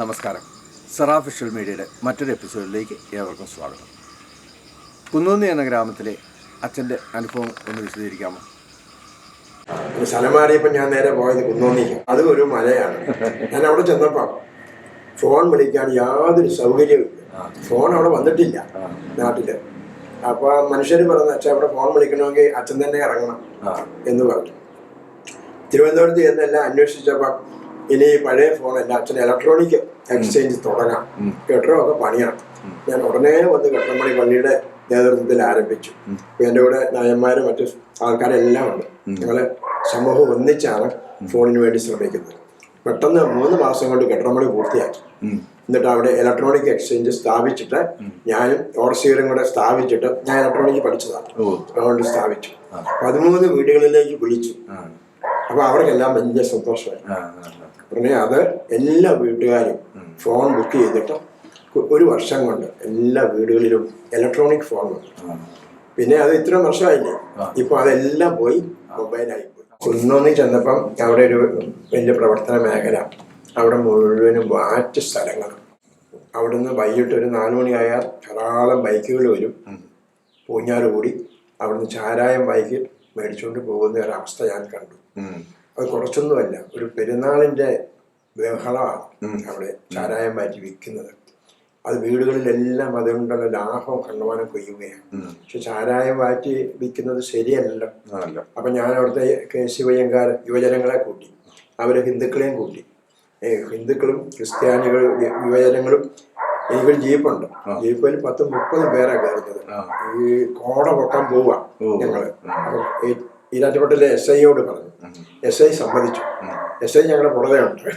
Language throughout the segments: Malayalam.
നമസ്കാരം. സെറാ ഫിഷ്യൽ മീഡിയയുടെ മറ്റൊരു എപ്പിസോഡിലേക്ക് ഏവർക്കും സ്വാഗതം. കുന്നൂന്നി എന്ന ഗ്രാമത്തിലെ അച്ഛന്റെ അനുഭവം ഒന്ന് വിശദീകരിക്കാമോ? സ്ഥലം മാറിയപ്പോൾ ഞാൻ നേരെ പോയത് കുന്നോന്നിക്ക് അത് ഒരു മലയാണ്. ഞാൻ അവിടെ ചെന്നപ്പോൾ ഫോൺ വിളിക്കാൻ യാതൊരു സൗകര്യവുമില്ല ഫോൺ അവിടെ വന്നിട്ടില്ല നാട്ടിൽ. അപ്പൊ മനുഷ്യർ പറഞ്ഞു അച്ഛൻ അവിടെ ഫോൺ വിളിക്കണമെങ്കിൽ അച്ഛൻ തന്നെ ഇറങ്ങണം എന്ന് പറഞ്ഞു. തിരുവനന്തപുരത്ത് ചെന്നെല്ലാം അന്വേഷിച്ചപ്പോൾ ഇനി പഴയ ഫോൺ ഫോണല്ല അച്ഛൻ ഇലക്ട്രോണിക് എക്സ്ചേഞ്ച് തുടങ്ങാം. കെട്ടിടമൊക്കെ പണിയാണ്. ഞാൻ ഉടനെ വന്ന് കെട്ടമണി പള്ളിയുടെ നേതൃത്വത്തിൽ ആരംഭിച്ചു. എന്റെ കൂടെ നായന്മാരും മറ്റു ആൾക്കാരെല്ലാം ഉണ്ട്. ഞങ്ങൾ സമൂഹം ഒന്നിച്ചാണ് ഫോണിന് വേണ്ടി ശ്രമിക്കുന്നത്. പെട്ടെന്ന് മൂന്ന് മാസം കൊണ്ട് കെട്ടിടമണി പൂർത്തിയാക്കി. എന്നിട്ട് അവിടെ ഇലക്ട്രോണിക് എക്സ്ചേഞ്ച് സ്ഥാപിച്ചിട്ട് ഞാനും ഓർസിയറും കൂടെ സ്ഥാപിച്ചിട്ട് ഞാൻ ഇലക്ട്രോണിക് പഠിച്ചതാണ്. അതുകൊണ്ട് സ്ഥാപിച്ചു. പതിമൂന്ന് വീടുകളിലേക്ക് വിളിച്ചു. അപ്പൊ അവർക്കെല്ലാം വലിയ സന്തോഷമായി. ഉടനെ അത് എല്ലാ വീട്ടുകാരും ഫോൺ ബുക്ക് ചെയ്തിട്ട് ഒരു വർഷം കൊണ്ട് എല്ലാ വീടുകളിലും ഇലക്ട്രോണിക് ഫോൺ പിന്നെ അത് ഇത്ര വർഷമായില്ലേ? ഇപ്പൊ അതെല്ലാം പോയി മൊബൈലായി പോയി. കുന്നോന്നി ചെന്നപ്പം അവിടെ ഒരു വലിയ പ്രവർത്തന മേഖല അവിടെ മുഴുവനും വാറ്റ് സ്ഥലങ്ങൾ അവിടുന്ന് വൈകിട്ട് ഒരു നാലു മണിയായാൽ ധാരാളം ബൈക്കുകൾ വരും. പൂഞ്ഞാറ് കൂടി. അവിടുന്ന് ചാരായം ബൈക്ക് മേടിച്ചുകൊണ്ട് പോകുന്ന ഒരവസ്ഥ ഞാൻ കണ്ടു. അത് കുറച്ചൊന്നുമല്ല ഒരു പെരുന്നാളിന്റെ ബഹളമാണ് അവിടെ ചാരായം മാറ്റി വിൽക്കുന്നത്. അത് വീടുകളിലെല്ലാം അതുകൊണ്ടുള്ള ലാഭം കണ്ണുവാനം കൊയ്യുകയാണ്. പക്ഷെ ചാരായം മാറ്റി വിൽക്കുന്നത് ശരിയല്ലല്ലോ. അപ്പൊ ഞാൻ അവിടുത്തെ സി യുവജനങ്ങളെ കൂട്ടി അവരെ ഹിന്ദുക്കളെയും കൂട്ടി. ഹിന്ദുക്കളും ക്രിസ്ത്യാനികളും യുവജനങ്ങളും എനിക്കൊരു ജീപ്പുണ്ട്. ജീപ്പിൽ പത്ത് മുപ്പത് പേരാണ് കയറുന്നത്. ഈ കോട പൊക്കാൻ പോവാ ഞങ്ങൾ. അപ്പൊ ഈരാറ്റുപേട്ടിലെ എസ് ഐയോട് പറഞ്ഞു. എസ് ഐ സമ്മതിച്ചു. എസ് ഐ ഞങ്ങളുടെ പുറകെ ഉണ്ട്.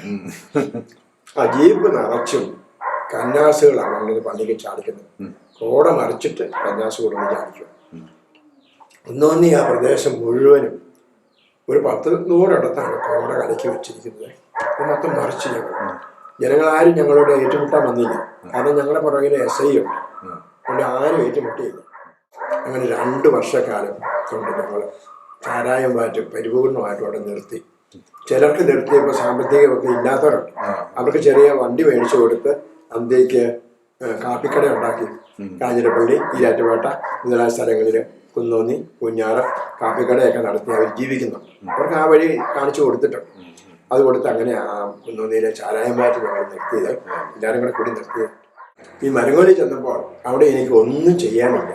ആ ജീപ്പ് നിറച്ചും കന്നാസുകളാണ് കൊണ്ടത് പള്ളിക്ക് ചാടിക്കുന്നത്. കോട മറിച്ചിട്ട് കന്നാസ് കൊണ്ടുവന്ന് ചാടിക്കും ഒന്നൊന്നി ആ പ്രദേശം മുഴുവനും ഒരു പത്ത് നൂറിടത്താണ് കോട കലക്കി വെച്ചിരിക്കുന്നത്. മൊത്തം മറിച്ച് ഞങ്ങൾ. ജനങ്ങളാരും ഞങ്ങളോട് ഏറ്റുമുട്ടാൻ വന്നില്ല. കാരണം ഞങ്ങളുടെ പുറകിൽ എസ് ഐ ഉണ്ട്. അതുകൊണ്ട് ആരും ഏറ്റുമുട്ടിയില്ല. അങ്ങനെ രണ്ട് വർഷക്കാലം കൊണ്ട് ഞങ്ങൾ ചാരായം മാറ്റി പരിപൂർണമായിട്ടും അവിടെ നിർത്തി. ചിലർക്ക് നിർത്തിയപ്പോൾ സാമ്പത്തികമൊക്കെ ഇല്ലാത്തവരുണ്ട്. അവർക്ക് ചെറിയ വണ്ടി മേടിച്ചു കൊടുത്ത് അന്തേക്ക് കാപ്പിക്കട ഉണ്ടാക്കി. കാഞ്ഞിരപ്പള്ളി ഈരാറ്റുപേട്ട മുതലായ സ്ഥലങ്ങളിൽ കുന്നോന്നി കുഞ്ഞാറ് കാപ്പിക്കടയൊക്കെ നടത്തി അവർ ജീവിക്കുന്നു. അവർക്ക് ആ വഴി കാണിച്ചു കൊടുത്തിട്ടുണ്ട്. അത് കൊടുത്ത് അങ്ങനെ ആ കുന്നോന്നിയിലെ ചാരായം അവിടെ ഞങ്ങൾ നിർത്തിയത്. എല്ലാവരും കൂടെ കൂടി നിർത്തിയത്. ഈ മരങ്ങോലി ചെന്നപ്പോൾ അവിടെ എനിക്ക് ഒന്നും ചെയ്യാനില്ല.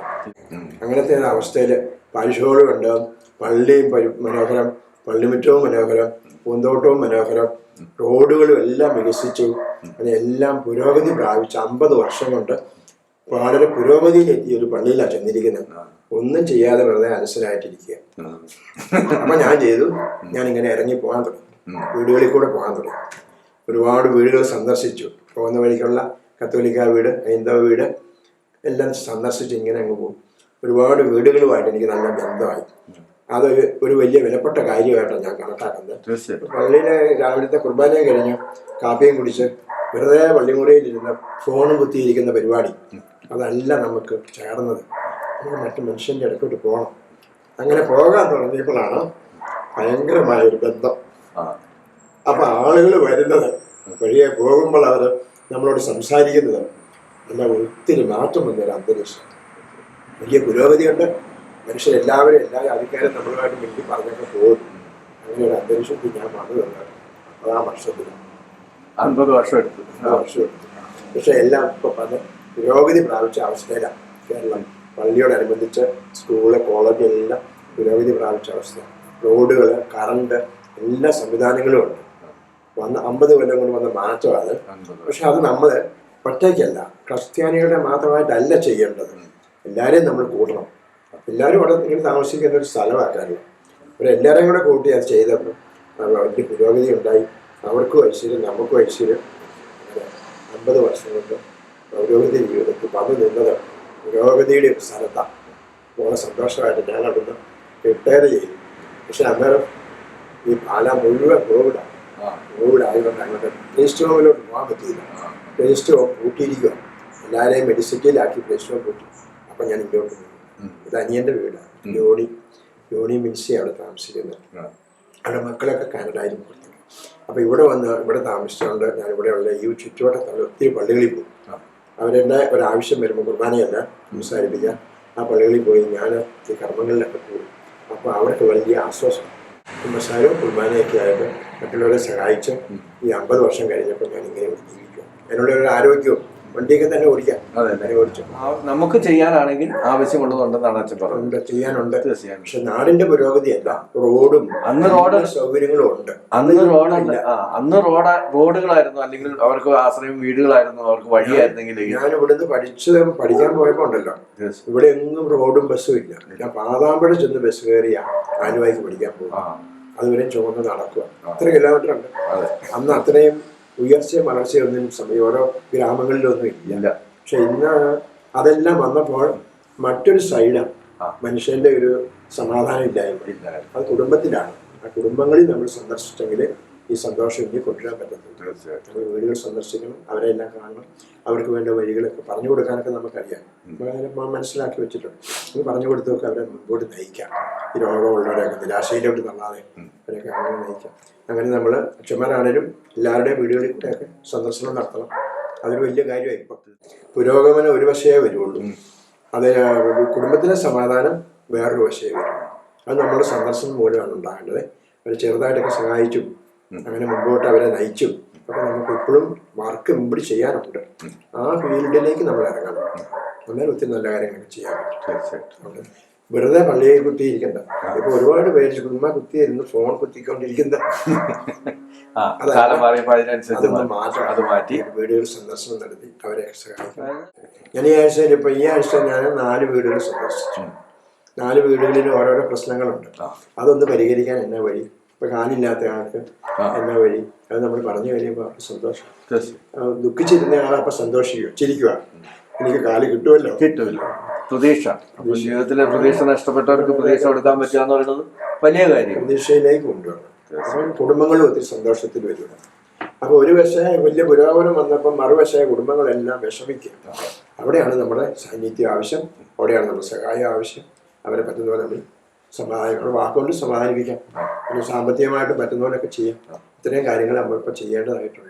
അങ്ങനത്തെ അവസ്ഥയിൽ പലിശോളുമുണ്ട് പള്ളിയും മനോഹരം പള്ളിമുറ്റവും മനോഹരം പൂന്തോട്ടവും മനോഹരം റോഡുകളും എല്ലാം വികസിച്ചു. അങ്ങനെ എല്ലാം പുരോഗതി പ്രാപിച്ച അമ്പത് വർഷം കൊണ്ട് വളരെ പുരോഗതിയിലെത്തിയ ഒരു പള്ളിയിലാണ് ചെന്നിരിക്കുന്നത്. ഒന്നും ചെയ്യാതെ വെറുതെ അലസരായിട്ടിരിക്കുക അപ്പൊ ഞാൻ ചെയ്തു. ഞാൻ ഇങ്ങനെ ഇറങ്ങി പോകാൻ തുടങ്ങി. വീടുകളിൽ കൂടെ പോകാൻ തുടങ്ങി. ഒരുപാട് വീടുകൾ സന്ദർശിച്ചു. പോകുന്ന വഴിക്കുള്ള കത്തോലിക്ക വീട് ഹൈന്ദവ വീട് എല്ലാം സന്ദർശിച്ച് ഇങ്ങനെ അങ്ങ് പോകും. ഒരുപാട് വീടുകളുമായിട്ട് എനിക്ക് നല്ല ബന്ധമായി. അതൊരു ഒരു വലിയ വിലപ്പെട്ട കാര്യമായിട്ടാണ് ഞാൻ കണക്കാക്കുന്നത്. പള്ളിയിലെ രാവിലത്തെ കുർബാന കഴിഞ്ഞ് കാപ്പിയും കുടിച്ച് വെറുതെ പള്ളിമുറിയിൽ ഇരുന്ന് ഫോണും കുത്തിയിരിക്കുന്ന പരിപാടി. അതല്ല നമുക്ക് ചേർന്നത്. നമ്മൾ മറ്റു മനുഷ്യന്റെ ഇടയ്ക്കോട്ട് പോകണം. അങ്ങനെ പോകാൻ തുടങ്ങിയപ്പോഴാണ് ഭയങ്കരമായ ഒരു ബന്ധം. അപ്പം അപ്പൊ ആളുകൾ വരുന്നത് വഴിയെ പോകുമ്പോൾ അവർ നമ്മളോട് സംസാരിക്കുന്നത് എന്നാൽ ഒത്തിരി മാറ്റം വന്നൊരു അന്തരീക്ഷം. വലിയ പുരോഗതിയുണ്ട്. മനുഷ്യരെല്ലാവരും എല്ലാ ജാതിക്കാരും നമ്മളുമായിട്ട് മിണ്ടി പറഞ്ഞൊക്കെ പോകുന്നു. അങ്ങനെ ഒരു അന്തരീക്ഷത്തിൽ ഞാൻ വന്നു തന്നത്. അതാ വർഷത്തിൽ. അൻപത് വർഷം എടുത്തു. വർഷം എടുത്തു. പക്ഷെ എല്ലാം ഇപ്പോൾ പല പുരോഗതി പ്രാപിച്ച അവസ്ഥയിലാണ് കേരളം. പള്ളിയോടനുബന്ധിച്ച് സ്കൂൾ കോളേജ് എല്ലാം പുരോഗതി പ്രാപിച്ച അവസ്ഥയാണ് റോഡുകൾ കറണ്ട് എല്ലാ സംവിധാനങ്ങളും ഉണ്ട്. വന്ന അമ്പത് കൊല്ലം കൊണ്ട് വന്ന മാറ്റമാണ്. പക്ഷെ അത് നമ്മൾ ഒറ്റയ്ക്കല്ല. ക്രിസ്ത്യാനികളുടെ മാത്രമായിട്ടല്ല ചെയ്യേണ്ടത്. എല്ലാവരെയും നമ്മൾ കൂട്ടണം. എല്ലാവരും അവിടെ ഇങ്ങനെ താമസിക്കുന്ന ഒരു സ്ഥലമാക്കാറില്ല. ഒരു എല്ലാവരെയും കൂടെ കൂട്ടി അത് ചെയ്തപ്പോൾ അവർക്ക് പുരോഗതി ഉണ്ടായി. അവർക്ക് ഐശ്വര്യം നമുക്കും ഐശ്വര്യം. അമ്പത് വർഷം കൊണ്ട് പുരോഗതി ജീവിതത്തിൽ വന്നു നിന്നത് പുരോഗതിയുടെ ഒരു സ്ഥലത്താണ് വളരെ സന്തോഷമായിട്ട് ഞാൻ അവിടുന്ന് റിട്ടയർ ചെയ്തു. പക്ഷെ അന്നേരം ഈ പാല മുഴുവൻ കോവിഡാണ് ആ. കൊണ്ട് അങ്ങോട്ട് ടേസ്റ്റ് ഹോമിലോട്ട് പോകാൻ പറ്റിയില്ല. ടേസ്റ്റ് ഹോം കൂട്ടിയിരിക്കുക എല്ലാവരെയും മെഡിസിറ്റിയിലാക്കി ടേസ്റ്റ് ഹോം കൂട്ടി അപ്പം ഞാൻ ഇങ്ങോട്ട് പോയി. ഇത് അനിയന്റെ വീടാണ്. യോണി യോണി മിൻസി അവിടെ താമസിക്കുന്നത്. അവിടെ മക്കളൊക്കെ കാനഡയിൽ കൊടുത്തു അപ്പോൾ ഇവിടെ വന്ന് ഇവിടെ താമസിച്ചുകൊണ്ട് ഞാൻ ഇവിടെയുള്ള ഈ ചുറ്റുവട്ടത്തുള്ള ഒത്തിരി പള്ളികളിൽ പോകും അവരെന്നെ ഒരാവശ്യം വരുമ്പോൾ കുർബാനയല്ല സംസാരിപ്പിക്കാൻ ആ പള്ളികളിൽ പോയി ഞാൻ ഈ കർമ്മങ്ങളിലൊക്കെ പോകും. അപ്പോൾ അവർക്ക് വലിയ ആശ്വാസം. കുമ്പസാരവും കുർബാനയൊക്കെ ആയിട്ട് മറ്റുള്ളവരെ സഹായിച്ച് ഈ അമ്പത് വർഷം കഴിഞ്ഞപ്പോൾ ഞാൻ ഇങ്ങനെ ജീവിക്കും അതിനുള്ള ഒരു ആരോഗ്യവും വണ്ടിയൊക്കെ തന്നെ ഓടിക്കാം. അതെ ഓടിച്ചു. നമുക്ക് ചെയ്യാനാണെങ്കിൽ ആവശ്യമുള്ളതുണ്ടെന്നാണ് അച്ഛൻ പറഞ്ഞത്. ചെയ്യാനുണ്ട്. തീർച്ചയായും. പക്ഷെ നാടിന്റെ പുരോഗതി പുരോഗതിയല്ല റോഡും അന്ന് റോഡ് സൗകര്യങ്ങളും ഉണ്ട്. അന്ന് റോഡല്ല അന്ന് റോഡ് റോഡുകളായിരുന്നു അല്ലെങ്കിൽ അവർക്ക് ആശ്രയം വീടുകളായിരുന്നു അവർക്ക് വഴിയായിരുന്നെങ്കിൽ ഞാൻ ഇവിടുന്ന് പഠിച്ചത് പഠിക്കാൻ പോയപ്പോ ഉണ്ടല്ലോ. ഇവിടെ എങ്ങും റോഡും ബസ്സും ഇല്ല. ഞാൻ പാതാമ്പഴ ചെന്ന് ബസ് കയറിയ ആലുവായിക്ക് പഠിക്കാൻ പോകും അതുവരെ ചുമന്ന് നടക്കുക അത്ര കിലോമീറ്റർ ഉണ്ട്. അന്ന് അത്രയും ഉയർച്ചയും വളർച്ചയൊന്നും സമയം ഓരോ ഗ്രാമങ്ങളിലൊന്നും ഇല്ല. പക്ഷെ ഇന്ന് അതെല്ലാം വന്നപ്പോൾ മറ്റൊരു സൈഡാണ് മനുഷ്യന്റെ ഒരു സമാധാനം ഇല്ലായ്മ. ഇല്ല അത് കുടുംബത്തിലാണ്. ആ കുടുംബങ്ങളിൽ നമ്മൾ സന്ദർശിച്ചെങ്കിൽ ഈ സന്തോഷം ഇനി കൊണ്ടുവരാൻ പറ്റത്തില്ല. നമ്മൾ വീടുകൾ സന്ദർശിക്കണം അവരെ എല്ലാം കാണണം അവർക്ക് വേണ്ട വഴികളൊക്കെ പറഞ്ഞു കൊടുക്കാനൊക്കെ നമുക്കറിയാം. നമ്മളതിനെ മനസ്സിലാക്കി വെച്ചിട്ടുണ്ട്. അത് പറഞ്ഞു കൊടുത്തൊക്കെ അവരെ മുമ്പോട്ട് നയിക്കാം. ഈ രോഗമുള്ളവരെയൊക്കെ നിരാശയിലോട്ട് തള്ളാതെ അവരൊക്കെ അങ്ങനെ നയിക്കാം. അങ്ങനെ നമ്മൾ അച്ഛന്മാരാണേലും എല്ലാവരുടെയും വീടുകളിൽ കൂടെയൊക്കെ സന്ദർശനം നടത്തണം. അതൊരു വലിയ കാര്യമായി ഇപ്പം പുരോഗമനം ഒരു വശമേ വരുള്ളൂ. അത് കുടുംബത്തിലെ സമാധാനം വേറൊരു വശമേ വരുള്ളൂ. അത് നമ്മുടെ സന്ദർശനം മൂലമാണ് ഉണ്ടാകേണ്ടത്. അവർ ചെറുതായിട്ടൊക്കെ സഹായിച്ചും അങ്ങനെ മുമ്പോട്ട് അവരെ നയിച്ചു. അപ്പൊ നമുക്ക് എപ്പോഴും വർക്ക് മുമ്പിൽ ചെയ്യാറുണ്ട്. ആ ഫീൽഡിലേക്ക് നമ്മൾ ഇറങ്ങണം. അന്നേരം ഒത്തിരി നല്ല കാര്യങ്ങൾ ചെയ്യാൻ പറ്റും. വെറുതെ പള്ളിയെ കുത്തിയിരിക്കണ്ട. ഇപ്പൊ ഒരുപാട് പേര് ചുമ്മാ കുത്തിയിരുന്നു ഫോൺ കുത്തിക്കൊണ്ടിരിക്കുന്ന വീടുകൾ സന്ദർശനം നടത്തി അവരെ ശനിയാഴ്ച ഞാൻ ഈ ആഴ്ച ഇപ്പൊ ഈ ആഴ്ച ഞാൻ നാല് വീടുകൾ സന്ദർശിച്ചു. നാല് വീടുകളിൽ ഓരോരോ പ്രശ്നങ്ങളുണ്ട്. അതൊന്ന് പരിഹരിക്കാൻ എന്നാ വഴി ഇപ്പൊ കാലില്ലാത്ത ആൾക്ക് എന്ന വഴി. അത് നമ്മൾ പറഞ്ഞു കഴിയുമ്പോൾ സന്തോഷം. ദുഃഖിച്ചിരുന്ന ആൾ അപ്പൊ സന്തോഷിക്കുക ചിരിക്കുക. എനിക്ക് കാൽ കിട്ടുമല്ലോ. കിട്ടുമല്ലോ. പ്രതീക്ഷ. അപ്പൊ ജീവിതത്തിലെ പ്രതീക്ഷ നഷ്ടപ്പെട്ടവർക്ക് പ്രതീക്ഷ കൊടുക്കാൻ പറ്റുക എന്ന് പറയുന്നത് വലിയ കാര്യം. പ്രതീക്ഷയിലേക്ക് കൊണ്ടുവരണം. അപ്പം കുടുംബങ്ങളും ഒത്തിരി സന്തോഷത്തിൽ വരിക അപ്പൊ ഒരു വശമായ വലിയ പുരോഗമനം വന്നപ്പോൾ മറുവശമായ കുടുംബങ്ങളെല്ലാം വിഷമിക്കുക. അവിടെയാണ് നമ്മുടെ സാന്നിധ്യം ആവശ്യം. അവിടെയാണ് നമ്മുടെ സഹായം ആവശ്യം. അവരെ പറ്റുന്ന പോലെ നമ്മൾ സമാധാനം വാക്കുകൊണ്ട് സമാധാനിപ്പിക്കാം. പിന്നെ സാമ്പത്തികമായിട്ട് പറ്റുന്ന പോലെയൊക്കെ ചെയ്യാം. ഇത്രയും കാര്യങ്ങൾ നമ്മളിപ്പോൾ ചെയ്യേണ്ടതായിട്ടുണ്ട്.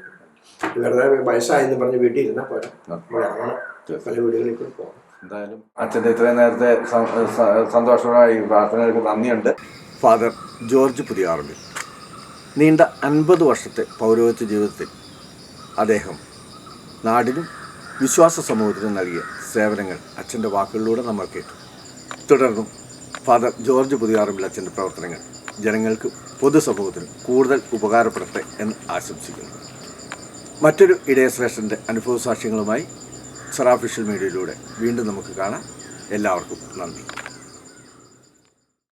വെറുതെ വയസ്സായെന്ന് പറഞ്ഞ് വീട്ടിൽ ഇരുന്നാൽ പോരാ. നമ്മൾ ഇറങ്ങണം. പല വീടുകളിൽ കൂടി പോകണം എന്തായാലും അച്ഛന്റെ ഇത്രയും നേരത്തെ സന്തോഷമായി പ്രാർത്ഥനകൾക്ക് നന്ദിയുണ്ട്. ഫാദർ ജോർജ് പുതിയാറുണ്ട് നീണ്ട അൻപത് വർഷത്തെ പൗരോഹിത്യ ജീവിതത്തിൽ അദ്ദേഹം നാടിനും വിശ്വാസ സമൂഹത്തിനും നൽകിയ സേവനങ്ങൾ അച്ഛന്റെ വാക്കുകളിലൂടെ നമ്മൾ കേട്ടു. തുടർന്നും ഫാദർ ജോർജ് പുതിയാറുമ്പിൽ അച്ഛന്റെ പ്രവർത്തനങ്ങൾ ജനങ്ങൾക്ക് പൊതുസമൂഹത്തിന് കൂടുതൽ ഉപകാരപ്പെടട്ടെ എന്ന് ആശംസിക്കുന്നു. മറ്റൊരു ഇടയശ്രേഷ്ഠന്റെ അനുഭവ സാക്ഷ്യങ്ങളുമായി സറാഫിഷ്യൽ മീഡിയയിലൂടെ വീണ്ടും നമുക്ക് കാണാം. എല്ലാവർക്കും നന്ദി.